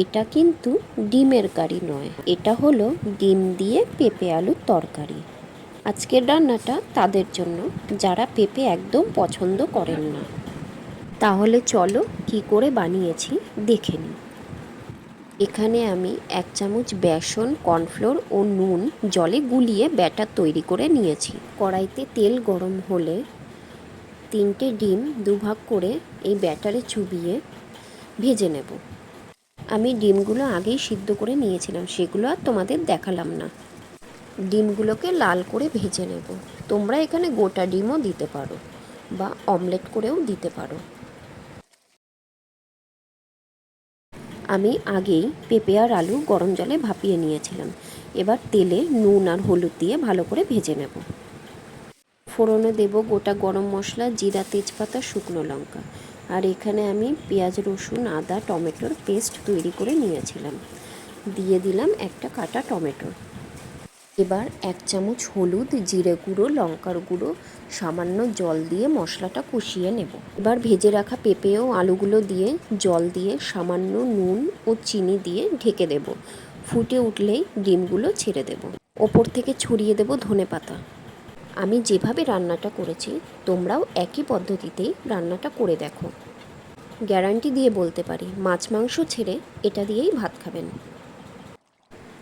এটা কিন্তু ডিমের কারি নয়। এটা হলো ডিম দিয়ে পেঁপে আলুর তরকারি। আজকের রান্নাটা তাদের জন্য, যারা পেঁপে একদম পছন্দ করেন না। তাহলে চলো কি করে বানিয়েছি দেখে নিই। এখানে আমি এক চামচ বেসন, কর্নফ্লোর ও নুন জলে গুলিয়ে ব্যাটার তৈরি করে নিয়েছি। কড়াইতে তেল গরম হলে তিনটে ডিম দুভাগ করে এই ব্যাটারে চুবিয়ে ভেজে নেব। আমি ডিমগুলো আগেই সিদ্ধ করে নিয়েছিলাম, সেগুলো আর তোমাদের দেখালাম না। ডিমগুলোকে লাল করে ভেজে নেব। তোমরা এখানে গোটা ডিমও দিতে পারো বা অমলেট করেও দিতে পারো। আমি আগেই পেঁপে আর আলু গরম জলে ভাপিয়ে নিয়েছিলাম। এবার তেলে নুন আর হলুদ দিয়ে ভালো করে ভেজে নেব। ফোড়নে দেব গোটা গরম মশলা, জিরা, তেজপাতা, শুকনো লঙ্কা। আর এখানে আমি পেঁয়াজ, রসুন, আদা, টমেটোর পেস্ট তৈরি করে নিয়েছিলাম। দিয়ে দিলাম একটা কাটা টমেটো। এবার এক চামচ হলুদ, জিরে গুঁড়ো, লঙ্কার গুঁড়ো, সামান্য জল দিয়ে মশলাটা কষিয়ে নেব। এবার ভেজে রাখা পেঁপে ও আলুগুলো দিয়ে জল দিয়ে সামান্য নুন ও চিনি দিয়ে ঢেকে দেব। ফুটে উঠলেই ডিমগুলো ছেড়ে দেব। ওপর থেকে ছড়িয়ে দেব ধনে পাতা আমি যেভাবে রান্নাটা করেছি, তোমরাও একই পদ্ধতিতেই রান্নাটা করে দেখো। গ্যারান্টি দিয়ে বলতে পারি, মাছ মাংস ছেড়ে এটা দিয়েই ভাত খাবেন।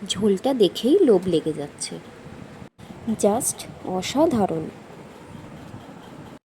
ঝোলটা দেখেই লোভ লেগে যাচ্ছে। জাস্ট অসাধারণ।